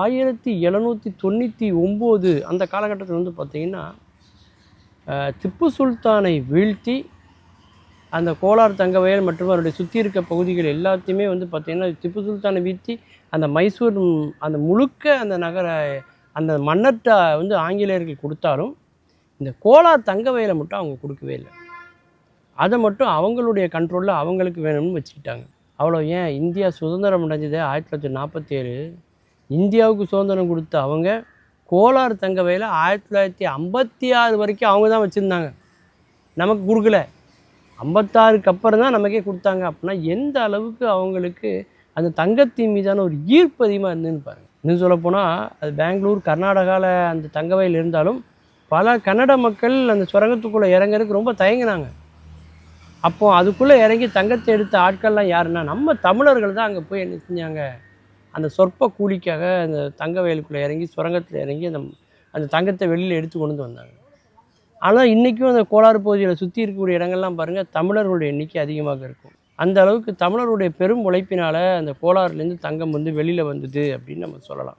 ஆயிரத்தி எழுநூற்றி தொண்ணூற்றி ஒம்பது அந்த காலகட்டத்தில் வந்து பார்த்திங்கன்னா திப்பு சுல்தானை வீழ்த்தி அந்த கோலார் தங்கவயல் மற்றும் அவருடைய சுற்றி இருக்க பகுதிகள் எல்லாத்தையுமே வந்து பார்த்திங்கன்னா திப்பு சுல்தானை வீழ்த்தி அந்த மைசூர் அந்த முழுக்க அந்த நகர அந்த மன்னர்கிட்ட வந்து ஆங்கிலேயர்கள் கொடுத்தாலும் இந்த கோலார் தங்கவயலை மட்டும் அவங்க கொடுக்கவே இல்லை. அதை மட்டும் அவங்களுடைய கண்ட்ரோலில் அவங்களுக்கு வேணும்னு வச்சுக்கிட்டாங்க. அவ்வளோ ஏன் இந்தியா சுதந்திரம் அடைஞ்சது ஆயிரத்தி தொள்ளாயிரத்தி நாற்பத்தேழு இந்தியாவுக்கு சுதந்திரம் கொடுத்த அவங்க கோலார் தங்கவையில் ஆயிரத்தி தொள்ளாயிரத்தி ஐம்பத்தி ஆறு வரைக்கும் அவங்க தான் வச்சுருந்தாங்க. நமக்கு கொடுக்கல. ஐம்பத்தாறுக்கு அப்புறம் தான் நமக்கே கொடுத்தாங்க. அப்படின்னா எந்த அளவுக்கு அவங்களுக்கு அந்த தங்கத்தின் மீதான ஒரு ஈர்ப்பு அதிகமாக இருந்துன்னு பாருங்க. இன்னும் சொல்லப்போனால் அது பெங்களூர் கர்நாடகாவில் அந்த தங்கவையில் இருந்தாலும் பல கன்னட மக்கள் அந்த சுரங்கத்துக்குள்ளே இறங்குறதுக்கு ரொம்ப தயங்கினாங்க. அப்போது அதுக்குள்ளே இறங்கி தங்கத்தை எடுத்த ஆட்கள்லாம் யாருன்னா நம்ம தமிழர்கள் தான் அங்கே போய் என்ன செஞ்சாங்க? அந்த சொற்ப கூலிக்காக அந்த தங்க வயலுக்குள்ளே இறங்கி சுரங்கத்தில் இறங்கி அந்த அந்த தங்கத்தை வெளியில் எடுத்து கொண்டு வந்து வந்தாங்க. ஆனால் இன்றைக்கும் அந்த கோளாறு பகுதியில் சுற்றி இருக்கக்கூடிய இடங்கள்லாம் பாருங்கள் தமிழர்களுடைய எண்ணிக்கை அதிகமாக இருக்கும். அந்த அளவுக்கு தமிழருடைய பெரும் உழைப்பினால் அந்த கோளாறுலேருந்து தங்கம் வந்து வெளியில் வந்தது அப்படின்னு நம்ம சொல்லலாம்.